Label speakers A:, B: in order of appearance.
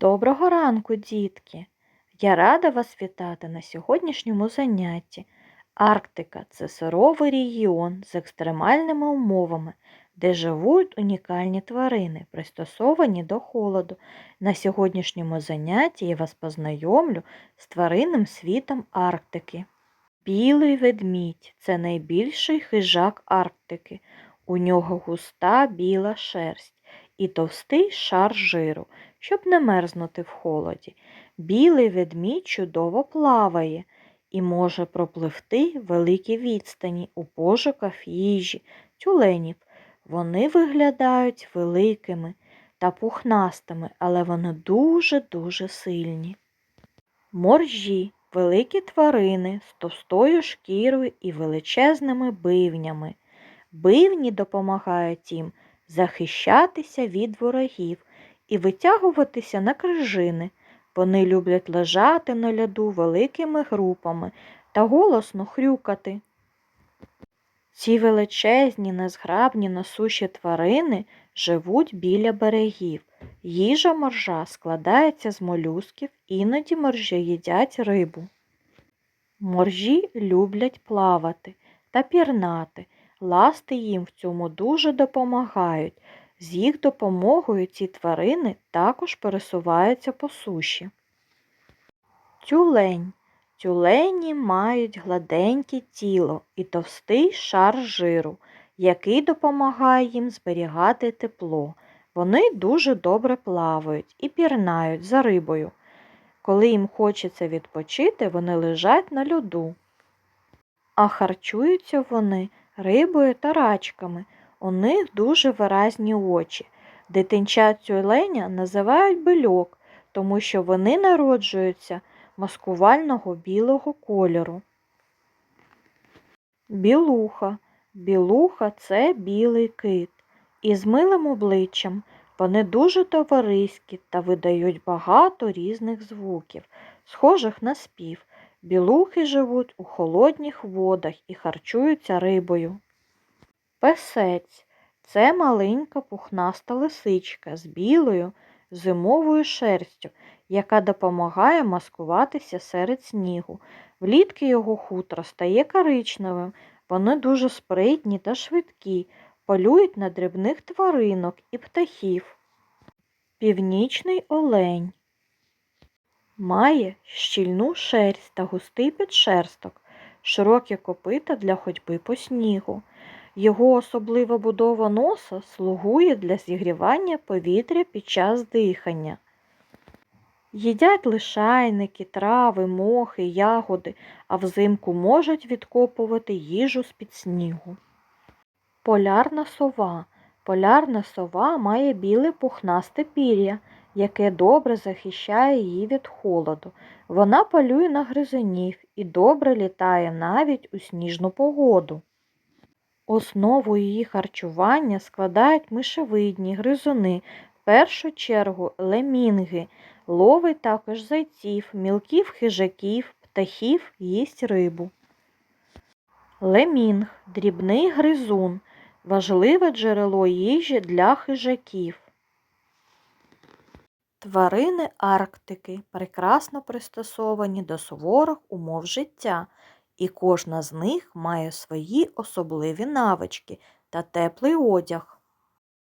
A: Доброго ранку, дітки! Я рада вас вітати на сьогоднішньому занятті. Арктика це суровий регіон з екстремальними умовами, де живуть унікальні тварини, пристосовані до холоду. На сьогоднішньому занятті я вас познайомлю з тваринним світом Арктики. Білий ведмідь це найбільший хижак Арктики. У нього густа біла шерсть і товстий шар жиру, щоб не мерзнути в холоді. Білий ведмідь чудово плаває і може пропливти великі відстані у пошуках їжі, тюленів. Вони виглядають великими та пухнастими, але вони дуже-дуже сильні. Моржі великі тварини з товстою шкірою і величезними бивнями. Бивні допомагають їм захищатися від ворогів і витягуватися на крижини. Вони люблять лежати на льоду великими групами та голосно хрюкати. Ці величезні, незграбні на суші тварини живуть біля берегів. Їжа моржа складається з молюсків, іноді моржі їдять рибу. Моржі люблять плавати та пірнати. Ласти їм в цьому дуже допомагають. З їх допомогою ці тварини також пересуваються по суші. Тюлень. Тюлені мають гладеньке тіло і товстий шар жиру, який допомагає їм зберігати тепло. Вони дуже добре плавають і пірнають за рибою. Коли їм хочеться відпочити, вони лежать на льоду. А харчуються вони рибою та рачками. У них дуже виразні очі. Дитинчат тюленя називають бельок, тому що вони народжуються маскувального білого кольору. Білуха. Білуха це білий кит. Із милим обличчям вони дуже товариські та видають багато різних звуків, схожих на спів. Білухи живуть у холодних водах і харчуються рибою. Песець це маленька пухнаста лисичка з білою зимовою шерстю, яка допомагає маскуватися серед снігу. Влітки його хутро стає коричневим, вони дуже спритні та швидкі, полюють на дрібних тваринок і птахів. Північний олень має щільну шерсть та густий підшерсток, широкі копита для ходьби по снігу. Його особлива будова носа слугує для зігрівання повітря під час дихання. Їдять лишайники, трави, мохи, ягоди, а взимку можуть відкопувати їжу з-під снігу. Полярна сова. Полярна сова має біле пухнасте пір'я, яке добре захищає її від холоду. Вона полює на гризунів і добре літає навіть у сніжну погоду. Основу її харчування складають мишевидні гризуни, в першу чергу лемінги, ловить також зайців, мілків хижаків, птахів, їсть рибу. Лемінг дрібний гризун, важливе джерело їжі для хижаків. Тварини Арктики прекрасно пристосовані до суворих умов життя, і кожна з них має свої особливі навички та теплий одяг.